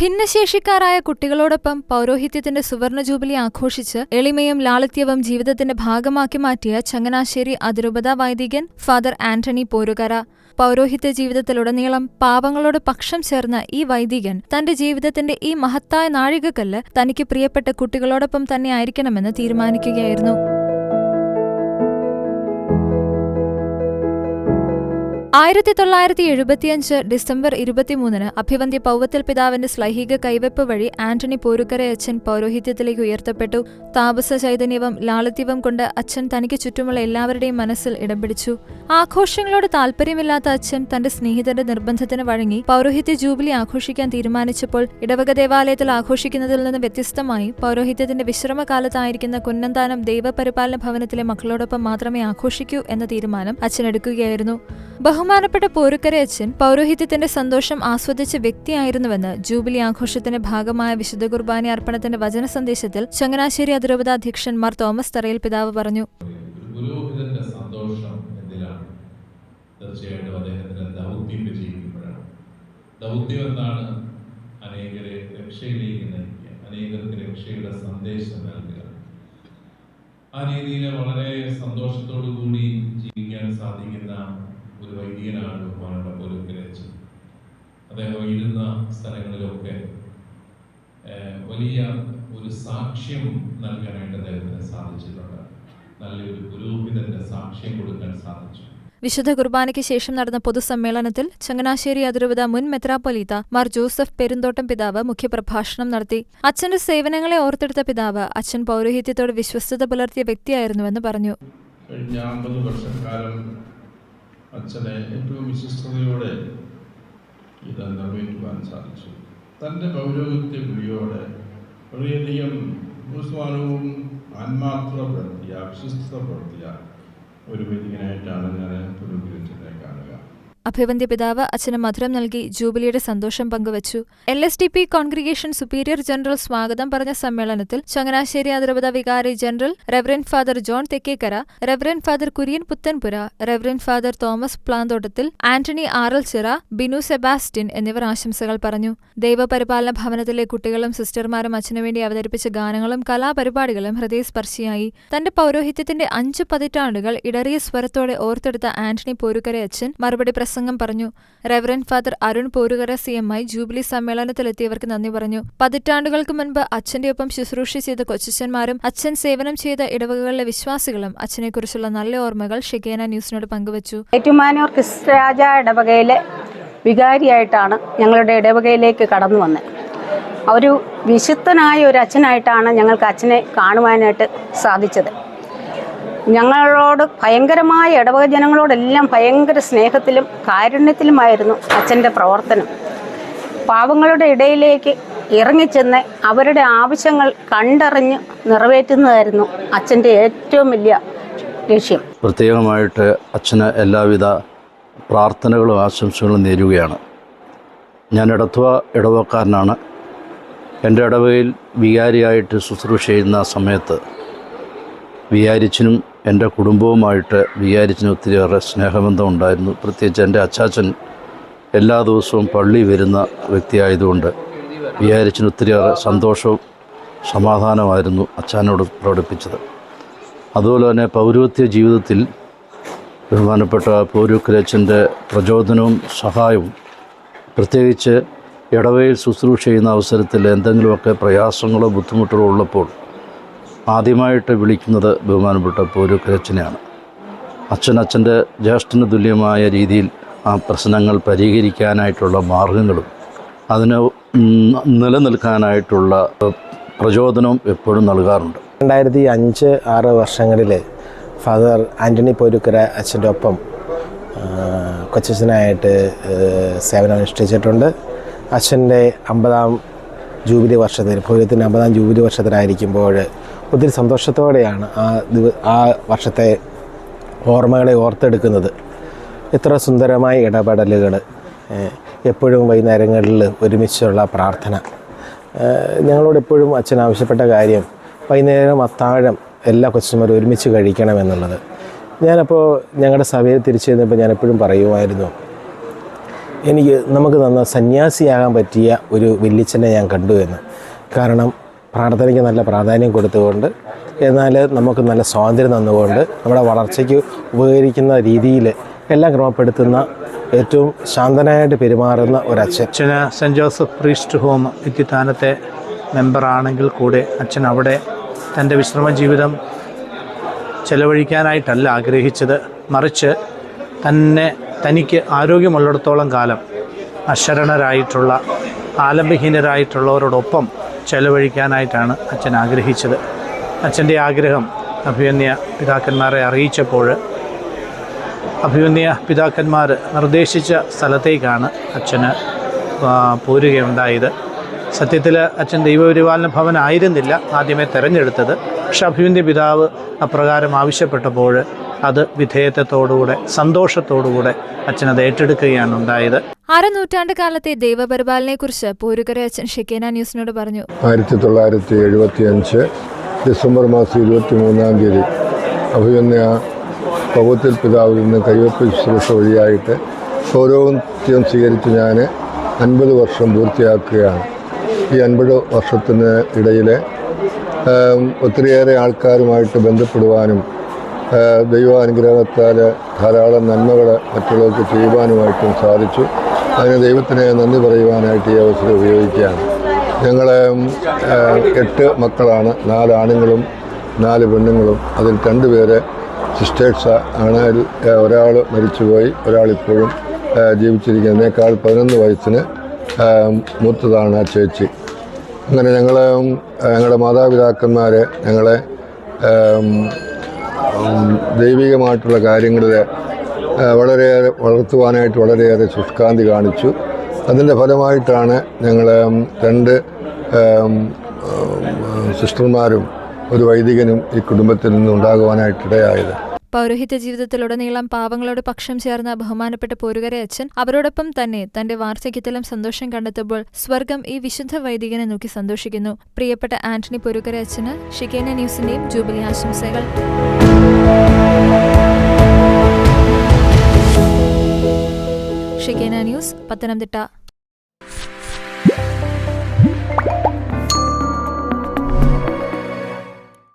ഭിന്നശേഷിക്കാരായ കുട്ടികളോടൊപ്പം പൗരോഹിത്യത്തിന്റെ സുവർണ ജൂബിലി ആഘോഷിച്ച് എളിമയും ലാളിത്യവും ജീവിതത്തിന്റെ ഭാഗമാക്കി മാറ്റിയ ചങ്ങനാശ്ശേരി അതിരൂപത വൈദികൻ ഫാദർ ആന്റണി പോരുകര. പൗരോഹിത്യ ജീവിതത്തിലുടനീളം പാപങ്ങളോട് പക്ഷം ചേർന്ന ഈ വൈദികൻ തന്റെ ജീവിതത്തിന്റെ ഈ മഹത്തായ നാഴികക്കല്ല് തനിക്ക് പ്രിയപ്പെട്ട കുട്ടികളോടൊപ്പം തന്നെ ആയിരിക്കണമെന്ന് തീരുമാനിക്കുകയായിരുന്നു. ആയിരത്തി തൊള്ളായിരത്തി എഴുപത്തിയഞ്ച് ഡിസംബർ ഇരുപത്തിമൂന്നിന് അഭിവന്ധ്യ പൗവത്തിൽ പിതാവിന്റെ ശ്ലൈഹിക കൈവെപ്പ് വഴി ആന്റണി പോരുക്കര അച്ഛൻ പൗരോഹിത്യത്തിലേക്ക് ഉയർത്തപ്പെട്ടു. താപസ ചൈതന്യവും ലാളിത്യവും കൊണ്ട് അച്ഛൻ തനിക്ക് ചുറ്റുമുള്ള എല്ലാവരുടെയും മനസ്സിൽ ഇടം പിടിച്ചു ആഘോഷങ്ങളോട് താല്പര്യമില്ലാത്ത അച്ഛൻ തന്റെ സ്നേഹിതന്റെ നിർബന്ധത്തിന് വഴങ്ങി പൗരോഹിത്യ ജൂബിലി ആഘോഷിക്കാൻ തീരുമാനിച്ചപ്പോൾ ഇടവക ദേവാലയത്തിൽ ആഘോഷിക്കുന്നതിൽ നിന്ന് വ്യത്യസ്തമായി പൗരോഹിത്യത്തിന്റെ വിശ്രമകാലത്തായിരിക്കുന്ന കുന്നന്താനം ദൈവപരിപാലന ഭവനത്തിലെ മക്കളോടൊപ്പം മാത്രമേ ആഘോഷിക്കൂ എന്ന തീരുമാനം അച്ഛൻ എടുക്കുകയായിരുന്നു. ബഹുമാനപ്പെട്ട പോരുക്കര അച്ഛൻ പൗരോഹിത്യത്തിന്റെ സന്തോഷം ആസ്വദിച്ച വ്യക്തിയായിരുന്നുവെന്ന് ജൂബിലി ആഘോഷത്തിന്റെ ഭാഗമായ വിശുദ്ധ കുർബാന അർപ്പണത്തിന്റെ വചന സന്ദേശത്തിൽ ചങ്ങനാശ്ശേരി അതിരൂപത അധ്യക്ഷൻ മാർ തോമസ് തറയിൽ പിതാവ് പറഞ്ഞു. അദ്ദേഹത്തിന്റെ ദൗത്യം ദൗത്യം ആ രീതിയിൽ വളരെ സന്തോഷത്തോടു കൂടി ജീവിക്കാൻ സാധിക്കുന്ന ഒരു വൈദികനാണ് ബഹുമാനപ്പെട്ട പോലുക്കരച്ച് അദ്ദേഹം ഇരുന്ന സ്ഥലങ്ങളിലൊക്കെ വലിയ ഒരു സാക്ഷ്യം നൽകാനായിട്ട് അദ്ദേഹത്തിന് സാധിച്ചിട്ടുണ്ട്. നല്ലൊരു പുരോഹിതന്റെ സാക്ഷ്യം കൊടുക്കാൻ സാധിച്ചു. വിശുദ്ധ കുർബാനയ്ക്ക് ശേഷം നടന്ന പൊതുസമ്മേളനത്തിൽ ചങ്ങനാശ്ശേരി അതിരൂപത മുൻ മെത്രാപ്പൊലീത്ത മാർ ജോസഫ് പെരുന്തോട്ടം പിതാവ് മുഖ്യപ്രഭാഷണം നടത്തി. അച്ഛന്റെ സേവനങ്ങളെ ഓർത്തെടുത്ത പിതാവ് അച്ഛൻ പൗരോഹിത്യത്തോട് വിശ്വസ്തത പുലർത്തിയ വ്യക്തിയായിരുന്നുവെന്ന് പറഞ്ഞു. കഴിഞ്ഞ അമ്പത് വർഷക്കാലം അച്ഛനെ ഏറ്റവും വിശ്വസ്തയോടെ ഇത് നിർവഹിക്കുവാൻ സാധിച്ചു. തന്റെ പൗരോഹിത്യ വിളിയോടെ വളരെയധികം ഭൂസ്വാനവും ആത്മാർത്ഥത പ്രവർത്തിയ വിശ്വസ്തത പ്രവർത്തിയ ഒരു വൈദികനായിട്ടാണ് ഞാൻ പുരോഗതിച്ചതിനെ കാണുക. അഭിവന്ദ്യ പിതാവ് അച്ഛന് മധുരം നൽകി ജൂബിലിയുടെ സന്തോഷം പങ്കുവച്ചു. L S D P congregation superior general സ്വാഗതം പറഞ്ഞ സമ്മേളനത്തിൽ ചങ്ങനാശ്ശേരി അതിരപത വികാരി general reverend father John Thekkekara reverend father Kurian Puthenpura reverend father Thomas Planthottathil Antony Aralchira Binu Sebastian എന്നിവർ ആശംസകൾ പറഞ്ഞു. ദൈവപരിപാലന ഭവനത്തിലെ കുട്ടികളും സിസ്റ്റർമാരും അച്ഛനുവേണ്ടി അവതരിപ്പിച്ച ഗാനങ്ങളും കലാപരിപാടികളും ഹൃദയസ്പർശിയായി. തന്റെ പൗരോഹിത്യത്തിന്റെ അഞ്ചു പതിറ്റാണ്ടുകൾ ഇടറിയ സ്വരത്തോടെ ഓർത്തെടുത്ത ആന്റണി പോരുക്കര അച്ഛൻ മറുപടി പ്രസംഗം പറഞ്ഞു. Reverend father Arun Porukara C M I jubilee സമ്മേളനത്തിലെത്തിയവർക്ക് നന്ദി പറഞ്ഞു. പതിറ്റാണ്ടുകൾക്ക് മുൻപ് അച്ഛന്റെ ഒപ്പം ശുശ്രൂഷ ചെയ്ത കൊച്ചച്ഛന്മാരും അച്ഛൻ സേവനം ചെയ്ത ഇടവകകളിലെ വിശ്വാസികളും അച്ഛനെക്കുറിച്ചുള്ള നല്ല ഓർമ്മകൾ ഷിഗേന ന്യൂസിനോട് പങ്കുവച്ചു. ഏറ്റുമാനൂർ ക്രിസ്തുരാജ ഇടവകയിലെ വികാരിയായിട്ടാണ് ഞങ്ങളുടെ ഇടവകയിലേക്ക് കടന്നു വന്നത്. ഒരു വിശുദ്ധനായ ഒരു അച്ഛനായിട്ടാണ് ഞങ്ങൾക്ക് അച്ഛനെ കാണുവാനായിട്ട് സാധിച്ചത്. ഞങ്ങളോട് ഭയങ്കരമായ ഇടവക ജനങ്ങളോടെല്ലാം ഭയങ്കര സ്നേഹത്തിലും കാരുണ്യത്തിലുമായിരുന്നു അച്ഛന്റെ പ്രവർത്തനം. പാവങ്ങളുടെ ഇടയിലേക്ക് ഇറങ്ങിച്ചെന്ന് അവരുടെ ആവശ്യങ്ങൾ കണ്ടറിഞ്ഞ് നിറവേറ്റുന്നതായിരുന്നു അച്ഛന്റെ ഏറ്റവും വലിയ ലക്ഷ്യം. പ്രത്യേകമായിട്ട് അച്ഛന് എല്ലാവിധ പ്രാർത്ഥനകളും ആശംസകളും നേരുകയാണ്. ഞാൻ ഇടത്തുവ ഇടവക്കാരനാണ്. എന്റെ ഇടവയിൽ വികാരിയായിട്ട് ശുശ്രൂഷ ചെയ്യുന്ന സമയത്ത് വികാരിച്ചനും എന്റെ കുടുംബവുമായിട്ട് വികാരിച്ചനും ഒത്തിരിയേറെ സ്നേഹബന്ധം ഉണ്ടായിരുന്നു പ്രത്യേകിച്ച് എന്റെ അച്ചാച്ചൻ എല്ലാ ദിവസവും പള്ളി വരുന്ന വ്യക്തിയായതുകൊണ്ട് വികാരിച്ചന് ഒത്തിരിയേറെ സന്തോഷവും സമാധാനമായിരുന്നു അച്ഛനോട് പ്രകടിപ്പിച്ചത്. അതുപോലെ തന്നെ പൗരോത്യ ജീവിതത്തിൽ ബഹുമാനപ്പെട്ട പൗരക്കുലച്ചന്റെ പ്രചോദനവും സഹായവും പ്രത്യേകിച്ച് ഇടവയിൽ ശുശ്രൂഷ ചെയ്യുന്ന അവസരത്തിൽ എന്തെങ്കിലുമൊക്കെ പ്രയാസങ്ങളോ ബുദ്ധിമുട്ടുകളോ ഉള്ളപ്പോൾ ആദ്യമായിട്ട് വിളിക്കുന്നത് ബഹുമാനപ്പെട്ട പൗരക്കുലച്ചനെയാണ് അച്ഛൻ അച്ഛന്റെ ജ്യേഷ്ഠന് തുല്യമായ രീതിയിൽ ആ പ്രശ്നങ്ങൾ പരിഹരിക്കാനായിട്ടുള്ള മാർഗങ്ങളും അതിന് നിലനിൽക്കാനായിട്ടുള്ള പ്രചോദനവും എപ്പോഴും നൽകാറുണ്ട്. രണ്ടായിരത്തി അഞ്ച് ആറ് വർഷങ്ങളിൽ ഫാദർ ആന്റണി പോരുക്കര അച്ഛന്റെ ഒപ്പം കൊച്ചച്ഛനായിട്ട് ആ, സേവനം അനുഷ്ഠിച്ചിട്ടുണ്ട് അച്ഛന്റെ അമ്പതാം ജൂബിലി വർഷത്തിൽ പൂരത്തിന്റെ അമ്പതാം ജൂബിലി വർഷത്തിലായിരിക്കുമ്പോൾ ഒത്തിരി സന്തോഷത്തോടെയാണ് ആ ദിവ ആ വർഷത്തെ ഓർമ്മകളെ ഓർത്തെടുക്കുന്നത്. ഇത്ര സുന്ദരമായ ഇടപെടലുകൾ എപ്പോഴും വൈകുന്നേരങ്ങളിൽ ഒരുമിച്ചുള്ള പ്രാർത്ഥന. ഞങ്ങളോട് എപ്പോഴും അച്ഛൻ ആവശ്യപ്പെട്ട കാര്യം വൈകുന്നേരം അത്താഴം എല്ലാ കൊച്ചുമാരും ഒരുമിച്ച് കഴിക്കണമെന്നുള്ളത് ഞാനപ്പോൾ ഞങ്ങളുടെ സഭയിൽ തിരിച്ചു ചെന്നപ്പോൾ ഞാൻ എപ്പോഴും പറയുമായിരുന്നു എനിക്ക് നമുക്ക് തന്ന സന്യാസിയാകാൻ പറ്റിയ ഒരു വില്ലിച്ചനെ ഞാൻ കണ്ടു എന്ന്. കാരണം പ്രാർത്ഥനയ്ക്ക് നല്ല പ്രാധാന്യം കൊടുത്തുകൊണ്ട് എന്നാൽ നമുക്ക് നല്ല സ്വാതന്ത്ര്യം തന്നുകൊണ്ട് നമ്മുടെ വളർച്ചയ്ക്ക് ഉപകരിക്കുന്ന രീതിയിൽ എല്ലാം ക്രമപ്പെടുത്തുന്ന ഏറ്റവും ശാന്തനായിട്ട് പെരുമാറുന്ന ഒരച്ഛൻ. അച്ഛന് സെന്റ് ജോസഫ് പ്രീസ്റ്റ് ഹോം വിദ്യുത്താനത്തെ മെമ്പറാണെങ്കിൽ കൂടെ അച്ഛൻ അവിടെ തന്റെ വിശ്രമ ജീവിതം ചെലവഴിക്കാനായിട്ടല്ല ആഗ്രഹിച്ചത്. മറിച്ച് തന്നെ തനിക്ക് ആരോഗ്യമുള്ളിടത്തോളം കാലം അശരണരായിട്ടുള്ള ആലംബഹീനരായിട്ടുള്ളവരോടൊപ്പം ചെലവഴിക്കാനായിട്ടാണ് അച്ഛൻ ആഗ്രഹിച്ചത്. അച്ഛന്റെ ആഗ്രഹം അഭിമന്യ പിതാക്കന്മാരെ അറിയിച്ചപ്പോൾ അഭിമന്യ പിതാക്കന്മാർ നിർദ്ദേശിച്ച സ്ഥലത്തേക്കാണ് അച്ഛന് പോരുകയുണ്ടായത്. സത്യത്തിൽ അച്ഛൻ ദൈവപരിപാലന ഭവനായിരുന്നില്ല ആദ്യമേ തിരഞ്ഞെടുത്തത്. പക്ഷെ അഭിമന്യ പിതാവ് അപ്രകാരം ആവശ്യപ്പെട്ടപ്പോൾ അത് വിധേയത്വത്തോടുകൂടെ സന്തോഷത്തോടുകൂടെ അച്ഛനത് ഏറ്റെടുക്കുകയാണ് ഉണ്ടായത്. അര നൂറ്റാണ്ട് കാലത്തെ ദൈവപരിപാലനയെക്കുറിച്ച് പൂരുകര അച്ഛൻ ഷിക്കേന ന്യൂസിനോട് പറഞ്ഞു. ആയിരത്തി തൊള്ളായിരത്തി എഴുപത്തി അഞ്ച് ഡിസംബർ മാസം ഇരുപത്തി മൂന്നാം തീയതി അഭിമന്യ പൗത്തിൽ പിതാവിൽ നിന്ന് കൈവപ്പ് ശുശ്രൂഷ വഴിയായിട്ട് പൗരോഹിത്യം സ്വീകരിച്ച് ഞാൻ അൻപത് വർഷം പൂർത്തിയാക്കുകയാണ്. ഈ അൻപത് വർഷത്തിന് ഇടയിൽ ഒത്തിരിയേറെ ആൾക്കാരുമായിട്ട് ബന്ധപ്പെടുവാനും ദൈവാനുഗ്രഹത്താൽ ധാരാളം നന്മകൾ മറ്റുള്ളവർക്ക് ചെയ്യുവാനുമായിട്ടും സാധിച്ചു. അതിന് ദൈവത്തിനെ നന്ദി പറയുവാനായിട്ട് ഈ അവസരം ഉപയോഗിക്കുകയാണ്. ഞങ്ങൾ എട്ട് മക്കളാണ്. നാല് ആണുങ്ങളും നാല് പെണ്ണുങ്ങളും. അതിൽ രണ്ട് സിസ്റ്റേഴ്സ് ആണ്. ഒരാൾ മരിച്ചുപോയി ഒരാളിപ്പോഴും ജീവിച്ചിരിക്കുന്നതിനേക്കാൾ പതിനൊന്ന് വയസ്സിന് മൂത്തതാണ് ആ ചേച്ചി. അങ്ങനെ ഞങ്ങൾ ഞങ്ങളുടെ മാതാപിതാക്കന്മാർ ഞങ്ങളെ ദൈവികമായിട്ടുള്ള കാര്യങ്ങളിൽ വളരെയേറെ വളർത്തുവാനായിട്ട് വളരെയേറെ ശുഷ്കാന്തി കാണിച്ചു. അതിന്റെ ഫലമായിട്ടാണ് ഞങ്ങൾ രണ്ട് സിസ്റ്റർമാരും ഒരു വൈദികനും ഈ കുടുംബത്തിൽ നിന്ന് ഉണ്ടാകുവാനായിട്ടിടയായത്. പൗരോഹിത്യ ജീവിതത്തിലുടനീളം പാവങ്ങളോട് പക്ഷം ചേർന്ന ബഹുമാനപ്പെട്ട പോരുകര അച്ഛൻ അവരോടൊപ്പം തന്നെ തന്റെ വാർദ്ധക്യത്തിലും സന്തോഷം കണ്ടെത്തുമ്പോൾ സ്വർഗം ഈ വിശുദ്ധ വൈദികനെ നോക്കി സന്തോഷിക്കുന്നു. പ്രിയപ്പെട്ട ആന്റണി പൊരുകര അച്ഛന് ഷിക്കേന ന്യൂസിന്റെയും ജൂബിലി ആശംസകൾ. Shekinah news Pathanamthitta.